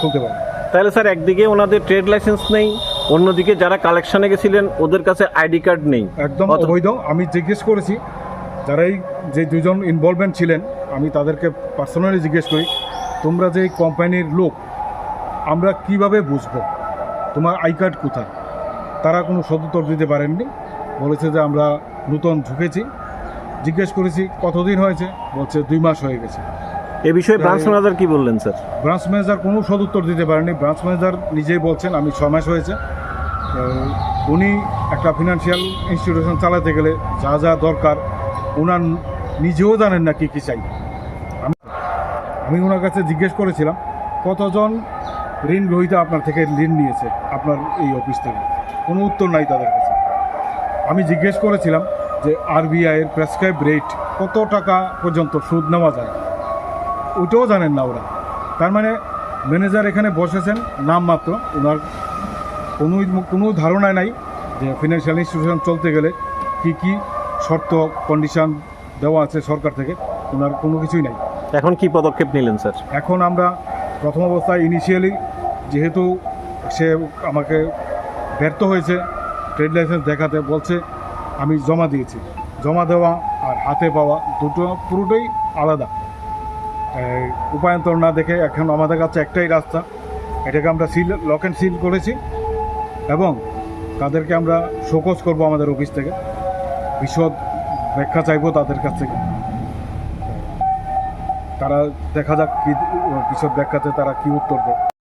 খুলতে পারে? তাহলে স্যার একদিকে ওনাদের ট্রেড লাইসেন্স নেই অন্যদিকে যারা কালেকশনে গেছিলেন ওদের কাছে আইডি কার্ড নেই। একদম অবৈধ। আমি জিজ্ঞেস করেছি যারাই যে দুজন ইনভলভমেন্ট ছিলেন আমি তাদেরকে পার্সোনালি জিজ্ঞেস করি তোমরা যে কোম্পানির লোক আমরা কীভাবে বুঝব তোমার আই কার্ড কোথায়? তারা কোনো সদুত্তর দিতে পারেননি। বলেছে যে আমরা নূতন ঢুকেছি। জিজ্ঞেস করেছি কতদিন হয়েছে? বলছে দুই মাস হয়ে গেছে। এ বিষয়ে ব্রাঞ্চ ম্যানেজার কি বললেন স্যার ব্রাঞ্চ ম্যানেজার কোনো সদুত্তর দিতে পারেনি। ব্রাঞ্চ ম্যানেজার নিজেই বলছেন আমি ছয় মাস হয়েছে। উনি একটা ফিনান্সিয়াল ইনস্টিটিউশন চালাতে গেলে যা যা দরকার ওনার নিজেও জানেন না কী কী চাই। আমি আমি ওনার কাছে জিজ্ঞেস করেছিলাম কতজন ঋণ গ্রহীতা আপনার থেকে ঋণ নিয়েছে আপনার এই অফিস থেকে? কোনো উত্তর নাই তাদের কাছে। আমি জিজ্ঞেস করেছিলাম যে আরবিআইয়ের প্রেসক্রাইব রেট কত টাকা পর্যন্ত সুদ নেওয়া যায়? ওইটাও জানেন না ওরা। তার মানে ম্যানেজার এখানে বসেছেন নামমাত্র ওনার কোনো কোনো ধারণা নাই যে ফিনান্সিয়াল ইনস্টিটিউশন চলতে গেলে কি কি শর্ত কন্ডিশন দেওয়া আছে সরকার থেকে। ওনার কোনো কিছুই নাই। এখন কি পদক্ষেপ নিলেন স্যার? এখন আমরা প্রথম অবস্থায় ইনিশিয়ালি যেহেতু সে আমাকে ব্যর্থ হয়েছে ট্রেড লাইসেন্স দেখাতে বলছে আমি জমা দিয়েছি। জমা দেওয়া আর হাতে পাওয়া দুটো পুরোটাই আলাদা। উপায়ন্তর না দেখে এখন আমাদের কাছে একটাই রাস্তা। এটাকে আমরা সিল লক অ্যান্ড সিল করেছি এবং তাদেরকে আমরা শোকজ করব আমাদের অফিস থেকে। বিশদ ব্যাখ্যা চাইব তাদের কাছ থেকে। তারা দেখা যাক কী, বিশদ ব্যাখ্যাতে তারা কি উত্তর দেয়।